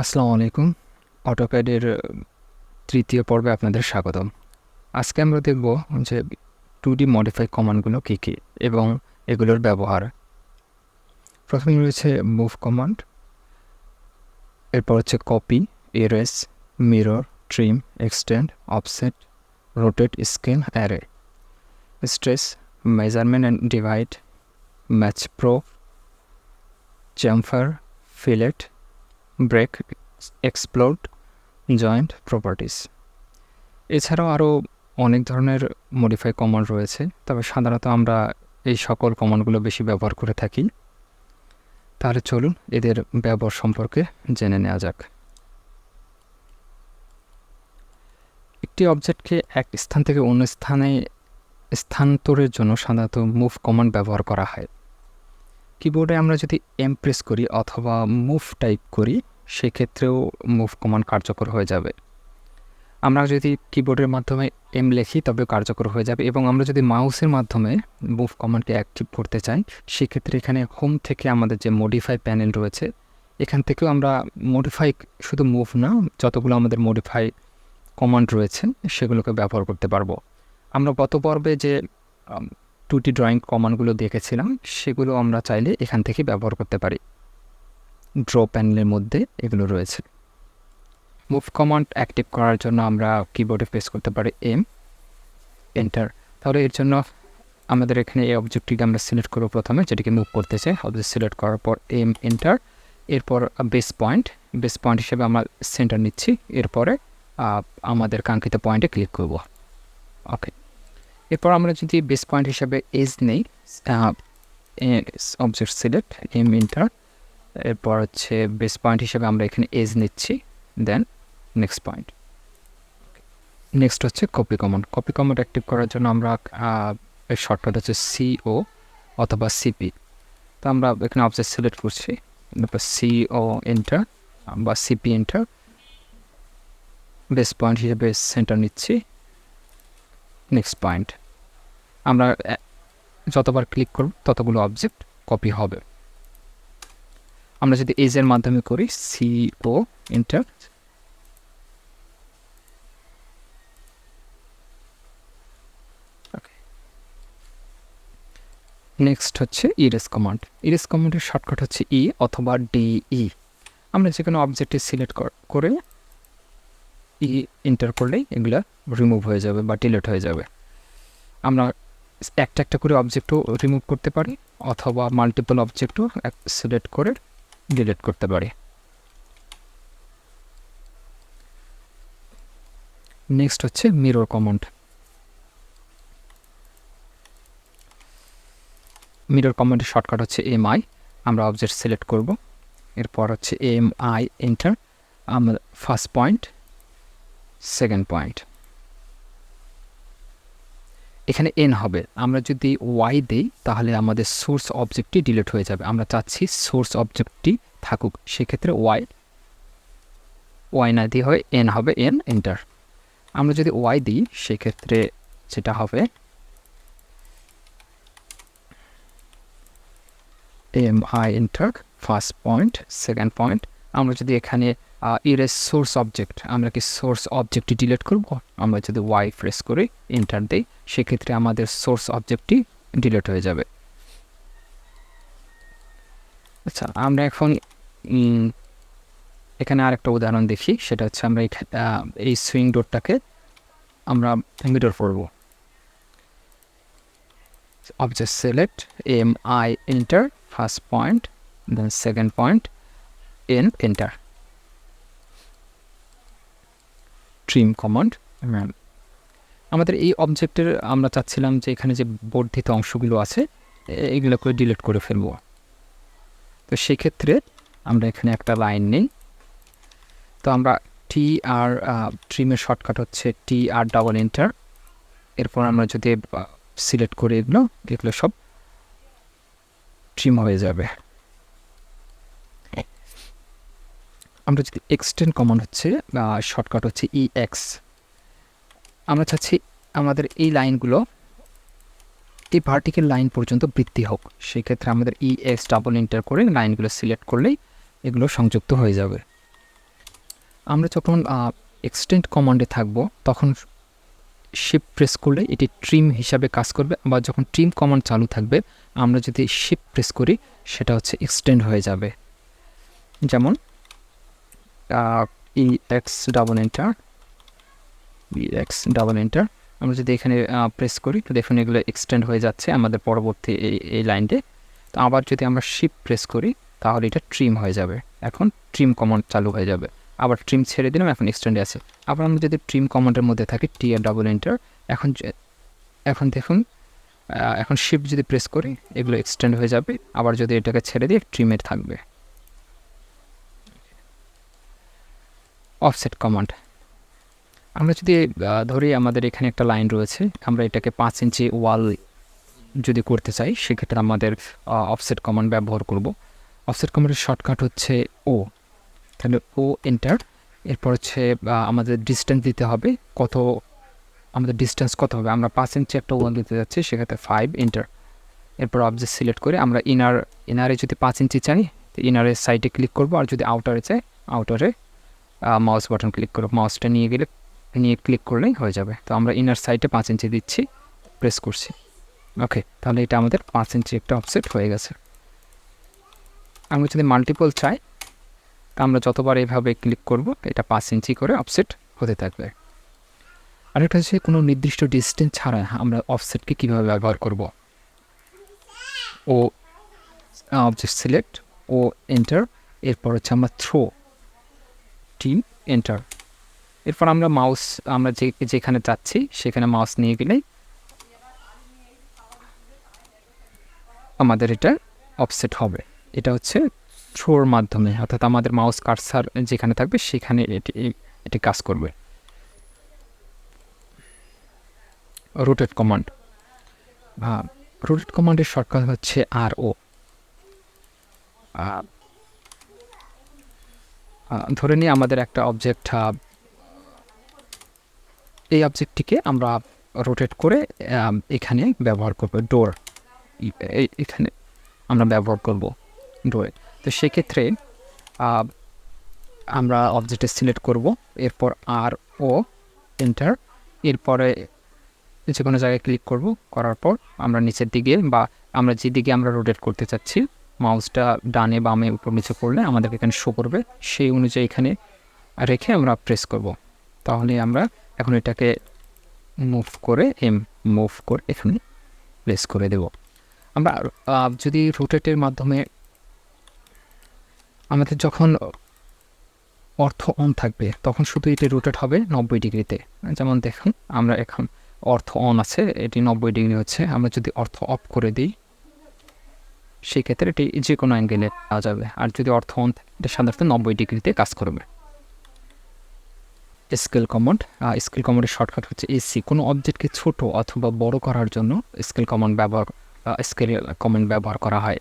আসসালামু আলাইকুম। অটোক্যাডের তৃতীয় পর্বে আপনাদের স্বাগতম। আজকে আমরা দেখব যে টু ডি মডিফাই কমান্ডগুলো কী কী এবং এগুলোর ব্যবহার। প্রথমে রয়েছে মুভ কমান্ড এরপর হচ্ছে copy erase mirror trim extend offset rotate scale array stretch measurement and divide match prop chamfer fillet break, explode, joint properties. এছাড়াও আরও অনেক ধরনের মডিফাই কমান্ড রয়েছে, তবে সাধারণত আমরা এই সকল কমান্ডগুলো বেশি ব্যবহার করে থাকি। তাহলে চলুন এদের ব্যবহার সম্পর্কে জেনে নেওয়া যাক। একটি অবজেক্টকে এক স্থান থেকে অন্য স্থানে স্থানান্তরের জন্য সাধারণত মুভ কমান্ড ব্যবহার করা হয়। কিবোর্ডে আমরা যদি এম প্রেস করি অথবা মুভ টাইপ করি সেক্ষেত্রেও মুভ কমান্ড কার্যকর হয়ে যাবে। আমরা যদি কিবোর্ডের মাধ্যমে এম লেখি তবে কার্যকর হয়ে যাবে এবং আমরা যদি মাউসের মাধ্যমে মুভ কমান্ডকে অ্যাক্টিভ করতে চাই, সেক্ষেত্রে এখানে হোম থেকে আমাদের যে মডিফাই প্যানেল রয়েছে, এখান থেকেও আমরা মডিফাই শুধু মুভ না, যতগুলো আমাদের মডিফাই কমান্ড রয়েছে, সেগুলোকে ব্যবহার করতে পারব। আমরা গত পর্বে যে টুটি ড্রয়িং কমান্ডগুলো দেখেছিলাম, সেগুলো আমরা চাইলে এখান থেকে ব্যবহার করতে পারি। ড্র প্যানেলের মধ্যে এগুলো রয়েছে। মুভ কমান্ড অ্যাক্টিভ করার জন্য আমরা কিবোর্ডে প্রেস করতে পারি এম এন্টার তাহলে এর জন্য আমাদের এখানে এই অবজেক্টটিকে আমরা সিলেক্ট করব প্রথমে, যেটিকে মুভ করতে চাই। অবজেক্ট সিলেক্ট করার পর এম এন্টার এরপর বেস পয়েন্ট বেস পয়েন্ট হিসেবে আমরা সেন্টার নিচ্ছি। এরপরে আমাদের কাঙ্ক্ষিত পয়েন্টে ক্লিক করব। ওকে এরপর আমরা যদি বেস পয়েন্ট হিসাবে এজ নেই অবজেক্ট সিলেক্ট এম এন্টার এরপর হচ্ছে বেস পয়েন্ট হিসেবে আমরা এখানে এজ নিচ্ছি দেন নেক্সট পয়েন্ট নেক্সট হচ্ছে copy command copy command active করার জন্য আমরা শর্টকাট হচ্ছে সিও অথবা সিপি তো আমরা এখানে অবজেক্ট সিলেক্ট করছি, তারপর সিও এন্টার বা সিপি এন্টার বেস পয়েন্ট হিসেবে সেন্টার নিচ্ছি নেক্সট পয়েন্ট আমরা যতবার ক্লিক করব ততগুলো অবজেক্ট কপি হবে। আমরা যদি এজের মাধ্যমে করি সিও এন্টার নেক্সট হচ্ছে ইরেস কমান্ড ইরেস কমান্ডের শর্টকাট হচ্ছে ই অথবা ডিই আমরা যে কোনো অবজেক্টে সিলেক্ট করে ই এন্টার করলেই এগুলো রিমুভ হয়ে যাবে বা ডিলেট হয়ে যাবে। আমরা একটা একটা করে অবজেক্টও রিমুভ করতে পারি অথবা মাল্টিপল অবজেক্টও সিলেক্ট করে ডিলিট করতে পারি নেক্সট হচ্ছে মিরর কমান্ড মিরর কমান্ডের শর্টকাট হচ্ছে এম আই আমরা অবজেক্ট সিলেক্ট করব। এরপর হচ্ছে এম আই এন্টার আমরা ফার্স্ট পয়েন্ট সেকেন্ড পয়েন্ট এখানে এন হবে। আমরা যদি ওয়াই দিই, তাহলে আমাদের সোর্স অবজেক্টটি ডিলিট হয়ে যাবে। আমরা চাচ্ছি সোর্স অবজেক্টটি থাকুক। সেক্ষেত্রে ওয়াই ওয়াই না দিয়ে হবে এন হবে এন এন্টার আমরা যদি ওয়াই দিই, সেক্ষেত্রে যেটা হবে M I enter first point second point আমরা যদি এখানে ইরেস সোর্স অবজেক্ট আমরা কি সোর্স অবজেক্টটি ডিলিট করব? আমরা যদি ওয়াই প্রেস করি এন্টার দিই, সেক্ষেত্রে আমাদের সোর্স অবজেক্টটি ডিলিট হয়ে যাবে। আচ্ছা আমরা এখন এখানে আরেকটা উদাহরণ দেখি, সেটা হচ্ছে আমরা এই সুইং ডোরটাকে আমরা মিডর করব object select M I enter first point then second point N enter trim command আমাদের এই অবজেক্টের আমরা চাচ্ছিলাম যে এখানে যে বর্ধিত অংশগুলো আছে এগুলোকে ডিলিট করে ফেলব। তো সেক্ষেত্রে আমরা এখানে একটা লাইন নেই। তো আমরা টি আর ট্রিমের শর্টকাট হচ্ছে টি আর ডাবল এন্টার এরপর আমরা যদি সিলেক্ট করে এগুলো এগুলো সব ট্রিম হয়ে যাবে। আমরা যদি এক্সটেন্ড কমান্ড হচ্ছে শর্টকাট হচ্ছে ই এক্স আমরা চাচ্ছি আমাদের এই লাইনগুলো এই ভার্টিক্যাল লাইন পর্যন্ত বৃদ্ধি হোক। সেক্ষেত্রে আমাদের ই এক্স ডাবল ইন্টার করে লাইনগুলো সিলেক্ট করলেই এগুলো সংযুক্ত হয়ে যাবে। আমরা যখন এক্সটেন্ড কমান্ডে থাকব, তখন শিপ প্রেস করলে এটি ট্রিম হিসাবে কাজ করবে বা যখন ট্রিম কমান্ড চালু থাকবে, আমরা যদি শিপ প্রেস করি, সেটা হচ্ছে এক্সটেন্ড হয়ে যাবে। যেমন X double enter X double enter আমরা যদি এখানে প্রেস করি, তো দেখুন এগুলো এক্সটেন্ড হয়ে যাচ্ছে আমাদের পরবর্তী এই এই লাইনটে তো। আবার যদি আমরা শিপ প্রেস করি, তাহলে এটা ট্রিম হয়ে যাবে। এখন ট্রিম কমান্ড চালু হয়ে যাবে। আবার ট্রিম ছেড়ে দিলাম, এখন এক্সটেন্ডে আছে। আবার আমরা যদি ট্রিম কমান্ডের মধ্যে থাকি টি আর ডাবল এন্টার এখন এখন দেখুন এখন শিপ যদি প্রেস করি, এগুলো এক্সটেন্ড হয়ে যাবে। আবার যদি এটাকে ছেড়ে দিয়ে ট্রিমের থাকবে। অফসেট কমান্ড আমরা যদি ধরি আমাদের এখানে একটা লাইন রয়েছে, আমরা এটাকে পাঁচ ইঞ্চি ওয়াল যদি করতে চাই, সেক্ষেত্রে আমাদের অফসেট কমান্ড ব্যবহার করব। অফসেট কমান্ডের শর্টকাট হচ্ছে ও তাহলে ও এন্টার এরপর হচ্ছে আমাদের ডিস্টেন্স দিতে হবে, কত, আমাদের ডিস্টেন্স কত হবে? আমরা পাঁচ ইঞ্চি একটা ওয়াল দিতে যাচ্ছি, সেক্ষেত্রে ফাইভ এন্টার এরপর অবজেক্ট সিলেক্ট করে আমরা ইনার ইনারে যদি পাঁচ ইঞ্চি চাই ইনারের সাইডে ক্লিক করব, আর যদি আউটারে চাই আউটারে মাউস বাটন ক্লিক করব মাউসটা নিয়ে গেলে, নিয়ে ক্লিক করলেই হয়ে যাবে। তো আমরা ইনার সাইডে পাঁচ ইঞ্চি দিচ্ছি প্রেস করছি। ওকে তাহলে এটা আমাদের পাঁচ ইঞ্চি একটা অফসেট হয়ে গেছে। আমি যদি মাল্টিপল চাই আমরা যতবার এভাবে ক্লিক করব, এটা পাঁচ ইঞ্চি করে অফসেট হতে থাকবে। আরেকটা হচ্ছে কোনো নির্দিষ্ট ডিস্টেন্স ছাড়া আমরা অফসেটকে কীভাবে ব্যবহার করব? O object select O enter এরপর হচ্ছে আমরা থ্রো টিম এন্টার এরপর আমরা মাউস আমরা যে, যেখানে যাচ্ছি, সেখানে মাউস নিয়ে গেলেই আমাদের এটা অফসেট হবে। এটা হচ্ছে থ্রোর মাধ্যমে, অর্থাৎ আমাদের মাউস কার্সার যেখানে থাকবে, সেখানে এটি এটি কাজ করবে। রোটেট কমান্ড রোটেট কমান্ডের শর্টকাট হচ্ছে আর ও ধরে নিয়ে আমাদের একটা অবজেক্ট এই অবজেক্টটিকে আমরা রোটেট করে এখানে ব্যবহার করব ডোর এখানে আমরা ব্যবহার করব ডোরে তো সেক্ষেত্রে আমরা অবজেক্টে সিলেক্ট করব, এরপর আর ও এন্টার এরপরে যে কোনো জায়গায় ক্লিক করব, করার পর আমরা নিচের দিকে বা আমরা যেদিকে আমরা রোটেট করতে চাচ্ছি মাউসটা ডানে বামে উপর নিচে করলে আমাদেরকে এখানে শো করবে। সেই অনুযায়ী এখানে রেখে আমরা প্রেস করব। তাহলে আমরা এখন এটাকে মুভ করে এম মুভ করে এখানে প্রেস করে দেব। আমরা যদি রোটেটের মাধ্যমে আমাদের যখন অর্থ অন থাকবে, তখন শুধু এটি রোটেট হবে নব্বই ডিগ্রিতে। যেমন দেখুন, আমরা এখন অর্থ অন আছে, এটি নব্বই ডিগ্রি হচ্ছে। আমরা যদি অর্থ অফ করে দিই সেক্ষেত্রে এটি যে কোনো অ্যাঙ্গেলে পাওয়া যাবে। আর যদি অর্থ অন এটা সাধারণত নব্বই ডিগ্রিতে কাজ করবে। স্কেল কমান্ড স্কেল কমান্ডের শর্টকাট হচ্ছে এসি কোনো অবজেক্টকে ছোট অথবা বড় করার জন্য স্কেল কমান্ড ব্যবহার স্কেল কমান্ড ব্যবহার করা হয়।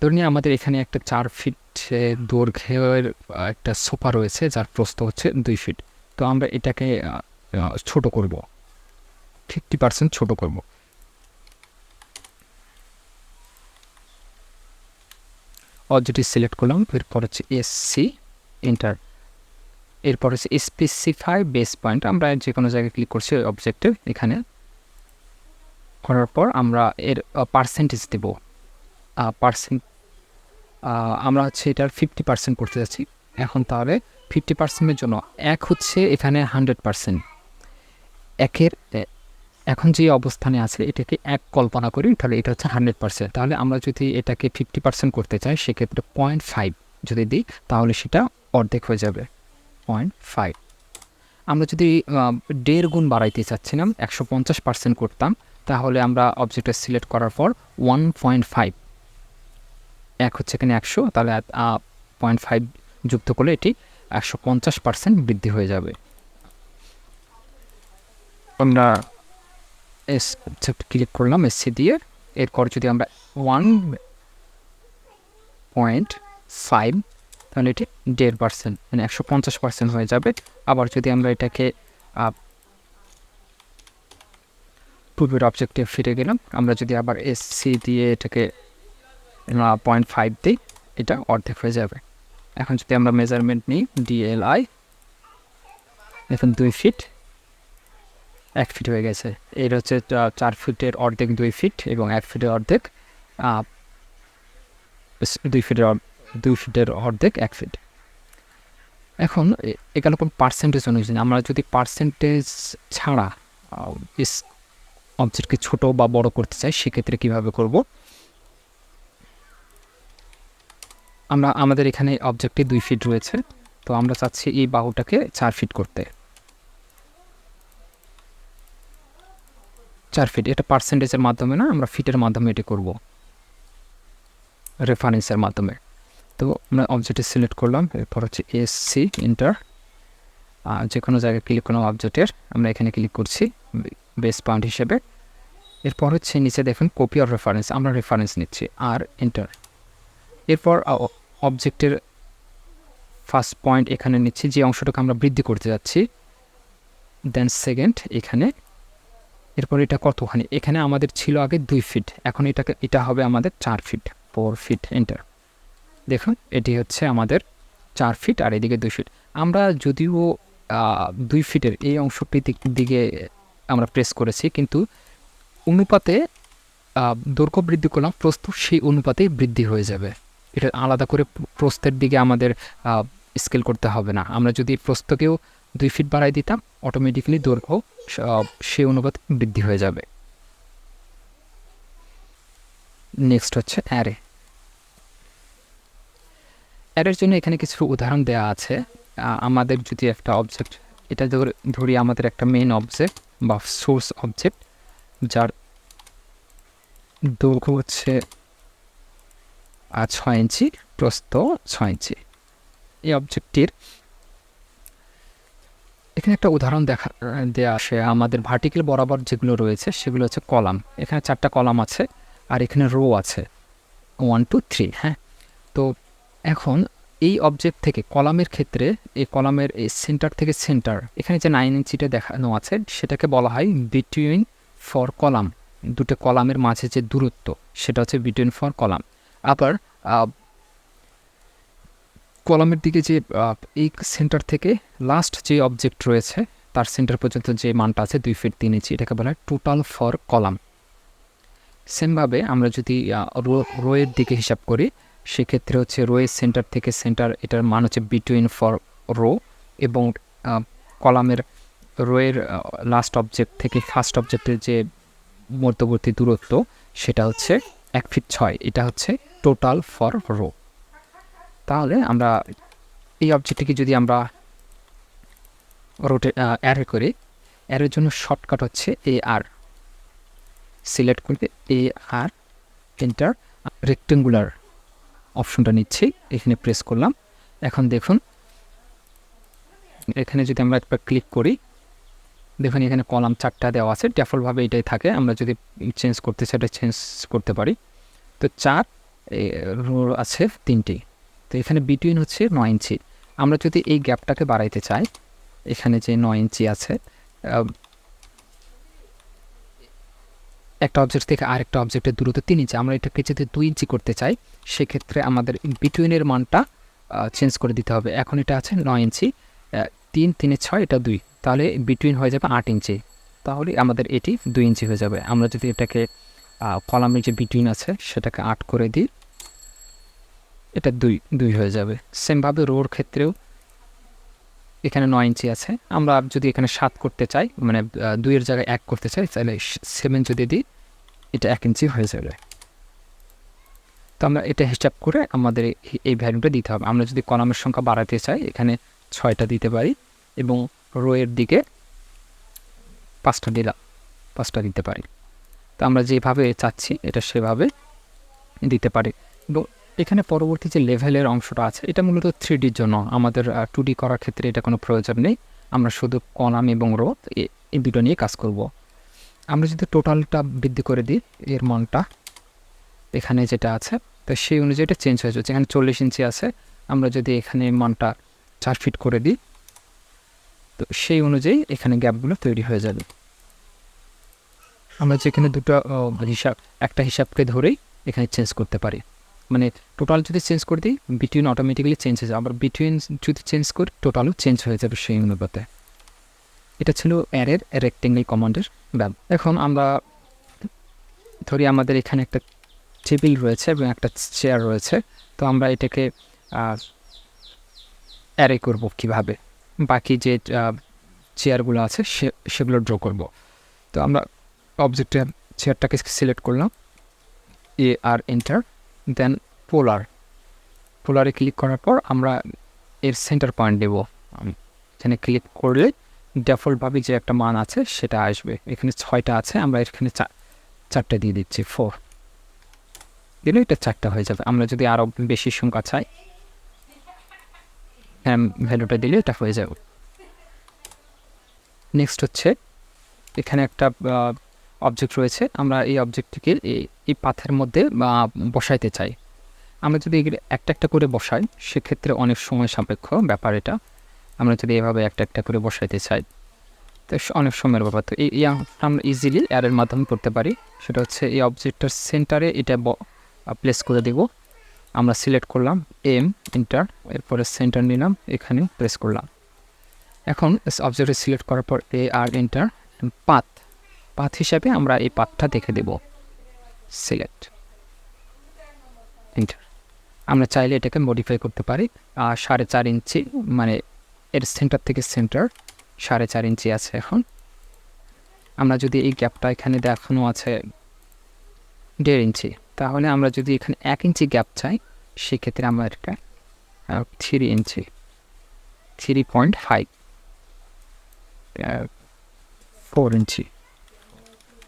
ধরে নিয়ে আমাদের এখানে একটা চার ফিট দৈর্ঘ্যের একটা সোফা রয়েছে, যার প্রস্থ হচ্ছে দুই ফিট তো আমরা এটাকে ছোট করব। ফিফটি পার্সেন্ট ছোটো করব। অবজেক্টটি সিলেক্ট করলাম, এরপর হচ্ছে এসসি এন্টার এরপর হচ্ছে স্পেসিফাই বেস পয়েন্ট আমরা যে কোনো জায়গায় ক্লিক করছি ওই অবজেক্টে এখানে। করার পর আমরা এর পার্সেন্টেজ দেব। পার্সেন্ট আমরা হচ্ছে এটার ফিফটি পার্সেন্ট করতে যাচ্ছি। এখন তাহলে ফিফটি পার্সেন্টের জন্য এক হচ্ছে এখানে হান্ড্রেড পার্সেন্ট একের এখন যে অবস্থানে আছে, এটাকে এক কল্পনা করি, তাহলে এটা হচ্ছে হান্ড্রেড পার্সেন্ট তাহলে আমরা যদি এটাকে ফিফটি পার্সেন্ট করতে চাই, সেক্ষেত্রে পয়েন্ট ফাইভ যদি দিই, তাহলে সেটা অর্ধেক হয়ে যাবে। পয়েন্ট ফাইভ আমরা যদি দেড় গুণ বাড়াইতে চাচ্ছিলাম, একশো পঞ্চাশ পার্সেন্ট করতাম, তাহলে আমরা অবজেক্টটা সিলেক্ট করার পর ওয়ান পয়েন্ট ফাইভ এক হচ্ছে এখানে একশো, তাহলে পয়েন্ট ফাইভ যুক্ত করলে এটি একশো পঞ্চাশ পার্সেন্ট বৃদ্ধি হয়ে যাবে। আমরা এস ক্লিক করলাম এসসি দিয়ে। এরপর যদি আমরা ওয়ান পয়েন্ট ফাইভ তাহলে এটি দেড় পার্সেন্ট মানে একশো পঞ্চাশ পার্সেন্ট হয়ে যাবে। আবার যদি আমরা এটাকে পূর্বের অবজেক্টে ফিরে গেলাম, আমরা যদি আবার এসসি দিয়ে এটাকে পয়েন্ট ফাইভ দিই, এটা অর্ধেক হয়ে যাবে। এখন যদি আমরা মেজারমেন্ট নিই ডিএলআই দেখুন দুই ফিট এক ফিট হয়ে গেছে। এর হচ্ছে চার ফিটের অর্ধেক দুই ফিট এবং এক ফিটের অর্ধেক দুই ফিটের দুই ফিটের অর্ধেক এক ফিট এখন এখানে কোন পার্সেন্টেজ অনুযায়ী। আমরা যদি পার্সেন্টেজ ছাড়া অবজেক্টকে ছোট বা বড় করতে চাই, সেক্ষেত্রে কীভাবে করব? আমরা, আমাদের এখানে অবজেক্টে দুই ফিট রয়েছে। তো আমরা চাচ্ছি এই বাহুটাকে চার ফিট করতে। চার ফিট এটা পার্সেন্টেজের মাধ্যমে না, আমরা ফিটের মাধ্যমে এটি করব। রেফারেন্সের মাধ্যমে। তো আমরা অবজেক্টে সিলেক্ট করলাম, এরপর হচ্ছে এস সি ইন্টার যে কোনো জায়গায় ক্লিক করলাম অবজেক্টের আমরা এখানে ক্লিক করছি বেস পয়েন্ট হিসেবে। এরপর হচ্ছে নিচে দেখুন কপি অফ রেফারেন্স আমরা রেফারেন্স নিচ্ছি, আর এন্টার এরপর অবজেক্টের ফার্স্ট পয়েন্ট এখানে নিচ্ছি, যে অংশটাকে আমরা বৃদ্ধি করতে যাচ্ছি। দেন সেকেন্ড এখানে এরপর এটা কতখানি? এখানে আমাদের ছিল আগে দুই ফিট এখন এটাকে, এটা হবে আমাদের চার ফিট ফোর ফিট এন্টার দেখুন, এটি হচ্ছে আমাদের চার ফিট আর এদিকে দুই ফিট আমরা যদিও দুই ফিটের এই অংশটির দিক- আমরা প্রেস করেছি, কিন্তু অনুপাতে দৈর্ঘ্য বৃদ্ধি করলাম, প্রস্থ সেই অনুপাতেই বৃদ্ধি হয়ে যাবে। এটা আলাদা করে প্র- প্রস্থের দিকে আমাদের স্কেল করতে হবে না। আমরা যদি প্রস্থকেও দুই ফিট বাড়াই দিতাম অটোমেটিক্যালি দৈর্ঘ্য সেই অনুপাতে বৃদ্ধি হয়ে যাবে। নেক্সট হচ্ছে অ্যারে অ্যারের জন্য এখানে কিছু উদাহরণ দেওয়া আছে। আমাদের যদি একটা অবজেক্ট এটা ধরে- আমাদের একটা মেন অবজেক্ট বা সোর্স অবজেক্ট যার দৈর্ঘ্য হচ্ছে ছয় ইঞ্চি, প্রস্থ ছয় ইঞ্চি। এই অবজেক্টটির এখানে একটা উদাহরণ দেখা দেওয়া আসে আমাদের ভার্টিক্যাল বরাবর যেগুলো রয়েছে, সেগুলো হচ্ছে কলাম। এখানে চারটা কলাম আছে, আর এখানে রো আছে। ওয়ান টু থ্রি হ্যাঁ? তো এখন এই অবজেক্ট থেকে কলামের ক্ষেত্রে, এই কলামের এই সেন্টার থেকে সেন্টার এখানে যে নাইন ইঞ্চিটা দেখানো আছে, সেটাকে বলা হয় বিটুইন ফর কলাম। দুটো কলামের মাঝে যে দূরত্ব, সেটা হচ্ছে বিটুইন ফর কলাম। আবার কলামের দিকে যে এই সেন্টার থেকে লাস্ট যে অবজেক্ট রয়েছে, তার সেন্টার পর্যন্ত যে মানটা আছে দুই ফিট তিন ইঞ্চি এটাকে বলা হয় টোটাল ফর কলাম সেমভাবে আমরা যদি রো রোয়ের দিকে হিসাব করি, সেক্ষেত্রে হচ্ছে রোয়ের সেন্টার থেকে সেন্টার এটার মান হচ্ছে বিটুইন ফর রো এবং কলামের রোয়ের লাস্ট অবজেক্ট থেকে ফার্স্ট অবজেক্টের যে মধ্যবর্তী দূরত্ব, সেটা হচ্ছে এক ফিট ছয়, এটা হচ্ছে টোটাল ফর রো তাহলে আমরা এই অবজেক্টটিকে যদি আমরা রোটে অ্যারে করি অ্যারের জন্য শর্টকাট হচ্ছে এ আর সিলেক্ট করতে এ আর এন্টার রেক্টেঙ্গুলার অপশনটা নিচ্ছি, এখানে প্রেস করলাম। এখন দেখুন, এখানে যদি আমরা একবার ক্লিক করি, দেখুন এখানে কলাম চারটা দেওয়া আছে ডেফল্টভাবে এটাই থাকে, আমরা যদি চেঞ্জ করতে চাই, এটা চেঞ্জ করতে পারি। তো চার রো আছে তিনটি। তো এখানে বিটুইন হচ্ছে নয় ইঞ্চি আমরা যদি এই গ্যাপটাকে বাড়াইতে চাই, এখানে যে নয় ইঞ্চি আছে একটা অবজেক্ট থেকে আরেকটা অবজেক্টের দূরত্ব তিন ইঞ্চি আমরা এটাকে যদি দুই ইঞ্চি করতে চাই, সেক্ষেত্রে আমাদের বিটুইনের মানটা চেঞ্জ করে দিতে হবে। এখন এটা আছে নয় ইঞ্চি তিন, তিনে ছয়, এটা দুই। তাহলে বিটুইন হয়ে যাবে আট ইঞ্চি তাহলে আমাদের এটি দুই ইঞ্চি হয়ে যাবে। আমরা যদি এটাকে কলামের যে বিটুইন আছে, সেটাকে আট করে দিই এটা দুই দুই হয়ে যাবে। সেমভাবে রোর ক্ষেত্রেও এখানে নয় ইঞ্চি আছে। আমরা যদি এখানে সাত করতে চাই মানে দুইয়ের জায়গায় এক করতে চাই, তাহলে সেভেন যদি দিই, এটা এক ইঞ্চি হয়ে যাবে। তো আমরা এটা হিসাব করে আমাদের এই- ভ্যালুটা দিতে হবে। আমরা যদি কলামের সংখ্যা বাড়াতে চাই, এখানে ছয়টা দিতে পারি এবং রোয়ের দিকে পাঁচটা দিলাম পাঁচটা দিতে পারি। তো আমরা যেভাবে চাচ্ছি, এটা সেভাবে দিতে পারি। এবং এখানে পরবর্তী যে লেভেলের অংশটা আছে, এটা মূলত থ্রি ডির জন্য। আমাদের টু করার ক্ষেত্রে এটা কোনো প্রয়োজন নেই। আমরা শুধু কলাম এবং রো এ- এই দুটো নিয়ে কাজ করব। আমরা যদি টোটালটা বৃদ্ধি করে দিই, এর মানটা এখানে যেটা আছে, তো সেই অনুযায়ী এটা চেঞ্জ হয়ে যাচ্ছে। এখানে চল্লিশ ইঞ্চি আছে। আমরা যদি এখানে মানটা চার ফিট করে দিই, তো সেই অনুযায়ী এখানে গ্যাপগুলো তৈরি হয়ে যাবে। আমরা যেখানে দুটো হিসাব, একটা হিসাবকে ধরেই এখানে চেঞ্জ করতে পারি। মানে টোটাল যদি চেঞ্জ করে দিই বিটুইন অটোমেটিক্যালি চেঞ্জ হয়ে যাবে আবার বিটুইন যদি চেঞ্জ করি টোটালও চেঞ্জ হয়ে যাবে সেই অনুপাতে। এটা ছিল অ্যারের রেক্টেঙ্গেল কমান্ডের ব্যাপ এখন আমরা ধরি আমাদের এখানে একটা টেবিল রয়েছে এবং একটা চেয়ার রয়েছে। তো আমরা এটাকে অ্যারে করব কীভাবে? বাকি যে চেয়ারগুলো আছে, সে, সেগুলো ড্র করব। তো আমরা অবজেক্টের চেয়ারটাকে সিলেক্ট করলাম। এ আর এন্টার দেন পোলার পোলারে ক্লিক করার পর আমরা এর সেন্টার পয়েন্ট দেব এখানে ক্লিক করলে ডিফল্টভাবে যে একটা মান আছে সেটা আসবে। এখানে ছয়টা আছে, আমরা এখানে চারটে দিয়ে দিচ্ছি ফোর দিলে এটা চারটা হয়ে যাবে। আমরা যদি আরও বেশি সংখ্যা চাই হ্যাঁ ভ্যালুটা দিলে এটা হয়ে যাবে। নেক্সট হচ্ছে, এখানে একটা অবজেক্ট রয়েছে, আমরা এই অবজেক্টটিকে এই পাথের মধ্যে বসাইতে চাই। আমরা যদি একটা একটা করে বসাই, সেক্ষেত্রে অনেক সময় সাপেক্ষ ব্যাপার এটা। আমরা যদি এভাবে একটা একটা করে বসাইতে চাই, তো অনেক সময়ের ব্যাপার। তো এই আমরা ইজিলি অ্যারের মাধ্যমে করতে পারি। সেটা হচ্ছে এই অবজেক্টটার সেন্টারে এটা প্লেস করে দেব। আমরা সিলেক্ট করলাম এম ইন্টার এরপরে সেন্টার নিলাম এখানে প্রেস করলাম। এখন অবজেক্টে সিলেক্ট করার পর A R enter path path হিসাবে আমরা এই পাথটা দেখে দেব। সিলেক্ট এন্টার আমরা চাইলে এটাকে মডিফাই করতে পারি। সাড়ে চার ইঞ্চি মানে এর সেন্টার থেকে সেন্টার সাড়ে চার ইঞ্চি আছে এখন। আমরা যদি এই গ্যাপটা এখানে দেখানো আছে দেড় ইঞ্চি, তাহলে আমরা যদি এখানে এক ইঞ্চি গ্যাপ চাই, সেক্ষেত্রে আমরা এটা three inch, three point five four inch.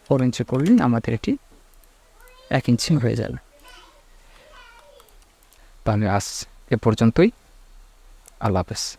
Four inch করলে আমাদের এটি এক ইঞ্চি হয়ে যাবে। তাহলে আজ এ পর্যন্তই। আল্লাহ হাফেজ।